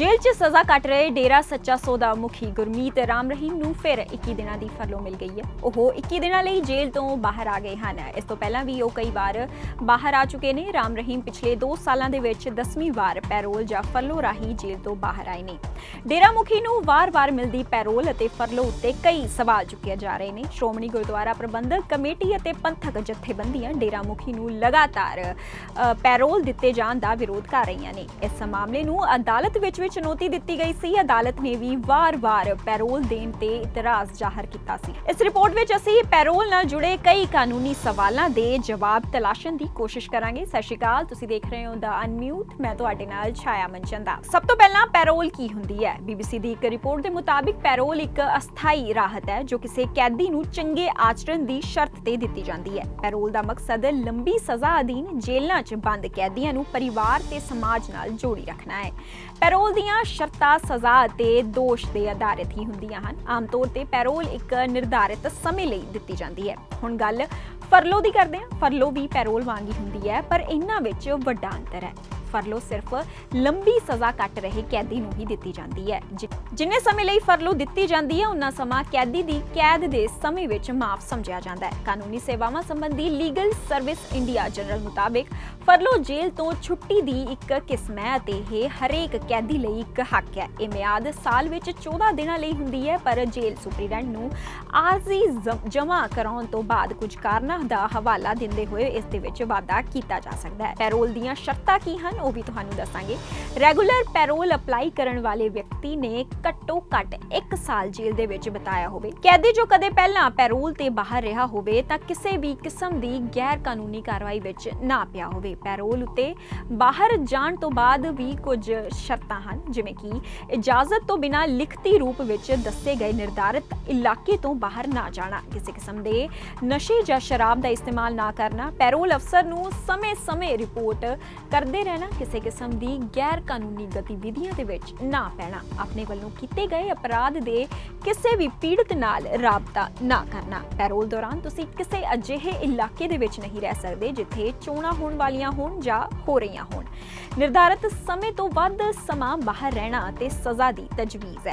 ਜੇਲ੍ਹ 'ਚ ਸਜ਼ਾ ਕੱਟ ਰਹੇ ਡੇਰਾ ਸੱਚਾ ਸੌਦਾ ਮੁਖੀ ਗੁਰਮੀਤ ਰਾਮ ਰਹੀਮ ਨੂੰ ਫਿਰ 21 ਦਿਨਾਂ ਦੀ ਫਰਲੋ ਮਿਲ ਗਈ ਹੈ। ਉਹ 21 ਦਿਨਾਂ ਲਈ ਜੇਲ੍ਹ ਤੋਂ ਬਾਹਰ ਆ ਗਏ ਹਨ। ਇਸ ਤੋਂ ਪਹਿਲਾਂ ਵੀ ਉਹ ਕਈ ਵਾਰ ਬਾਹਰ ਆ ਚੁੱਕੇ ਨੇ। ਰਾਮ ਰਹੀਮ ਪਿਛਲੇ 2 ਸਾਲਾਂ ਦੇ ਵਿੱਚ 10ਵੀਂ ਵਾਰ ਪੈਰੋਲ ਜਾਂ ਫਰਲੋ ਰਾਹੀਂ ਜੇਲ੍ਹ ਤੋਂ ਬਾਹਰ ਆਏ ਨੇ। ਡੇਰਾ ਮੁਖੀ ਨੂੰ ਵਾਰ-ਵਾਰ ਮਿਲਦੀ ਪੈਰੋਲ ਅਤੇ ਫਰਲੋ ਉੱਤੇ ਕਈ ਸਵਾਲ ਚੁੱਕੇ ਜਾ ਰਹੇ ਨੇ। ਸ਼੍ਰੋਮਣੀ ਗੁਰਦੁਆਰਾ ਪ੍ਰਬੰਧਕ ਕਮੇਟੀ ਅਤੇ ਪੰਥਕ ਜਥੇਬੰਦੀਆਂ ਡੇਰਾ ਮੁਖੀ ਨੂੰ ਲਗਾਤਾਰ ਪੈਰੋਲ ਦਿੱਤੇ ਜਾਣ ਦਾ ਵਿਰੋਧ ਕਰ ਰਹੀਆਂ ਨੇ। ਇਸ ਮਾਮਲੇ ਨੂੰ ਅਦਾਲਤ ਵਿੱਚ ਵੀ ਚੁਣੌਤੀ ਦਿੱਤੀ ਗਈ ਸੀ। ਅਦਾਲਤ ਨੇ ਵੀ ਵਾਰ-ਵਾਰ ਪੈਰੋਲ ਦੇਣ ਤੇ ਇਤਰਾਜ਼ ਜ਼ਾਹਰ ਕੀਤਾ ਸੀ। ਇਸ ਰਿਪੋਰਟ ਵਿੱਚ ਅਸੀਂ ਪੈਰੋਲ ਨਾਲ ਜੁੜੇ ਕਈ ਕਾਨੂੰਨੀ ਸਵਾਲਾਂ ਦੇ ਜਵਾਬ ਤਲਾਸ਼ਣ ਦੀ ਕੋਸ਼ਿਸ਼ ਕਰਾਂਗੇ। ਸਤਿ ਸ਼੍ਰੀ ਅਕਾਲ, ਤੁਸੀਂ ਦੇਖ ਰਹੇ ਹੋ ਦਾ ਅਨਮਿਊਟ ਮੈਂ ਤੁਹਾਡੇ ਨਾਲ ਛਾਇਆ ਮਨਚੰਦਾ ਸਭ ਤੋਂ ਪਹਿਲਾਂ ਪੈਰੋਲ ਕੀ ਹੁੰਦੀ ਹੈ? ਬੀਬੀਸੀ ਦੀ ਇੱਕ ਰਿਪੋਰਟ ਦੇ ਮੁਤਾਬਿਕ ਪੈਰੋਲ ਇੱਕ ਅਸਥਾਈ ਰਾਹਤ ਹੈ, ਜੋ ਕਿਸੇ ਕੈਦੀ ਨੂੰ ਚੰਗੇ ਆਚਰਣ ਦੀ ਸ਼ਰਤ ਤੇ ਦਿੱਤੀ ਜਾਂਦੀ ਹੈ। ਪੈਰੋਲ ਦਾ ਮਕਸਦ ਲੰਬੀ ਸਜ਼ਾ ਅਧੀਨ ਜੇਲ੍ਹਾਂ 'ਚ ਬੰਦ ਕੈਦੀਆਂ ਨੂੰ ਪਰਿਵਾਰ ਤੇ ਸਮਾਜ ਨਾਲ ਜੋੜੀ ਰੱਖਣਾ ਹੈ। ਪੈਰੋਲ ਦੀਆਂ ਸ਼ਰਤਾਂ, ਸਜ਼ਾ ਅਤੇ ਦੋਸ਼ ਦੇ ਆਧਾਰਿਤ ਹੀ ਹੁੰਦੀਆਂ ਹਨ। ਆਮ ਤੌਰ ਤੇ ਪੈਰੋਲ ਇੱਕ ਨਿਰਧਾਰਿਤ ਸਮੇਂ ਲਈ ਦਿੱਤੀ ਜਾਂਦੀ ਹੈ। ਹੁਣ ਗੱਲ ਫਰਲੋ ਦੀ ਕਰਦੇ ਹਾਂ। ਫਰਲੋ ਵੀ ਪੈਰੋਲ ਵਾਂਗ ਹੀ ਹੁੰਦੀ ਹੈ, ਪਰ ਇਹਨਾਂ ਵਿੱਚ ਵੱਡਾ ਅੰਤਰ ਹੈ। ਫਰਲੋ ਸਿਰਫ ਲੰਬੀ ਸਜ਼ਾ ਕੱਟ ਰਹੇ ਕੈਦੀ ਨੂੰ ਹੀ ਦਿੱਤੀ ਜਾਂਦੀ ਹੈ। ਜਿੰਨੇ ਸਮੇਂ ਲਈ ਫਰਲੋ ਦਿੱਤੀ ਜਾਂਦੀ ਹੈ, ਉਨਾ ਸਮਾਂ ਕੈਦੀ ਦੀ ਕੈਦ ਦੇ ਸਮੇਂ ਵਿੱਚ ਮਾਫ ਸਮਝਿਆ ਜਾਂਦਾ ਹੈ। ਕਾਨੂੰਨੀ ਸੇਵਾਵਾਂ ਸੰਬੰਧੀ ਲੀਗਲ ਸਰਵਿਸ ਇੰਡੀਆ ਜਨਰਲ ਮੁਤਾਬਿਕ ਫਰਲੋ ਜੇਲ੍ਹ ਤੋਂ ਛੁੱਟੀ ਦੀ ਇੱਕ ਕਿਸਮ ਹੈ ਅਤੇ ਇਹ ਹਰੇਕ ਕੈਦੀ ਲਈ ਇੱਕ ਹੱਕ ਹੈ। ਇਹ ਮਿਆਦ ਸਾਲ ਵਿੱਚ 14 ਦਿਨਾਂ ਲਈ ਹੁੰਦੀ ਹੈ, ਪਰ ਜੇਲ੍ਹ ਸੁਪਰੀਡੈਂਟ ਨੂੰ ਆਰਜ਼ੀ ਜਮ੍ਹਾਂ ਕਰਾਉਣ ਤੋਂ ਬਾਅਦ ਕੁਝ ਕਾਰਨਾਂ ਦਾ ਹਵਾਲਾ ਦਿੰਦੇ ਹੋਏ ਇਸ ਦੇ ਵਿੱਚ ਵਾਧਾ ਕੀਤਾ ਜਾ ਸਕਦਾ ਹੈ। ਪੈਰੋਲ ਦੀਆਂ ਸ਼ਰਤਾਂ ਕੀ ਹਨ? ਉਹ ਵੀ ਤੁਹਾਨੂੰ ਦੱਸਾਂਗੇ। ਰੈਗੂਲਰ ਪੈਰੋਲ ਅਪਲਾਈ ਕਰਨ ਵਾਲੇ ਵਿਅਕਤੀ ਨੇ ਘੱਟੋ ਘੱਟ 1 ਸਾਲ ਜੇਲ੍ਹ ਦੇ ਵਿੱਚ ਬਿਤਾਇਆ ਹੋਵੇ। ਕੈਦੀ ਜੋ ਕਦੇ ਪਹਿਲਾਂ ਪੈਰੋਲ ਤੇ ਬਾਹਰ ਰਿਹਾ ਹੋਵੇ, ਤਾਂ ਕਿਸੇ ਵੀ ਕਿਸਮ ਦੀ ਗੈਰ ਕਾਨੂੰਨੀ ਕਾਰਵਾਈ ਵਿੱਚ ਨਾ ਪਿਆ ਹੋਵੇ। ਪੈਰੋਲ ਉਤੇ ਬਾਹਰ ਜਾਣ ਤੋਂ ਬਾਅਦ ਵੀ ਕੁਝ ਸ਼ਰਤਾਂ ਹਨ, ਜਿਵੇਂ ਕਿ ਇਜਾਜ਼ਤ ਤੋਂ ਬਿਨਾਂ ਲਿਖਤੀ ਰੂਪ ਵਿੱਚ ਦੱਸੇ ਗਏ ਨਿਰਧਾਰਿਤ ਇਲਾਕੇ ਤੋਂ ਬਾਹਰ ਨਾ ਜਾਣਾ, ਕਿਸੇ ਕਿਸਮ ਦੇ ਨਸ਼ੇ ਜਾਂ ਸ਼ਰਾਬ ਦਾ ਇਸਤੇਮਾਲ ਨਾ ਕਰਨਾ। ਪੈਰੋਲ ਅਫਸਰ ਨੂੰ ਸਮੇਂ-ਸਮੇਂ ਰਿਪੋਰਟ ਕਰਦੇ ਰਹਿਣਾ ਕਿਸੇ ਕਿਸਮ ਦੀ ਗੈਰ ਕਾਨੂੰਨੀ ਗਤੀਵਿਧੀਆਂ ਦੇ ਵਿੱਚ ਨਾ ਪੈਣਾ। ਆਪਣੇ ਵੱਲੋਂ ਕੀਤੇ ਗਏ ਅਪਰਾਧ ਦੇ ਕਿਸੇ ਵੀ ਪੀੜਤ ਨਾਲ ਰਾਬਤਾ ਨਾ ਕਰਨਾ। ਪੈਰੋਲ ਦੌਰਾਨ ਤੁਸੀਂ ਕਿਸੇ ਅਜਿਹੇ ਇਲਾਕੇ ਦੇ ਵਿੱਚ ਨਹੀਂ ਰਹਿ ਸਕਦੇ ਜਿੱਥੇ ਚੋਣਾਂ ਹੋਣ ਵਾਲੀਆਂ ਹੋਣ ਜਾਂ ਹੋ ਰਹੀਆਂ ਹੋਣ। ਨਿਰਧਾਰਤ ਸਮੇਂ ਤੋਂ ਵੱਧ ਸਮਾਂ ਬਾਹਰ ਰਹਿਣਾ ਤੇ ਸਜ਼ਾ ਦੀ ਤਜਵੀਜ਼ ਹੈ।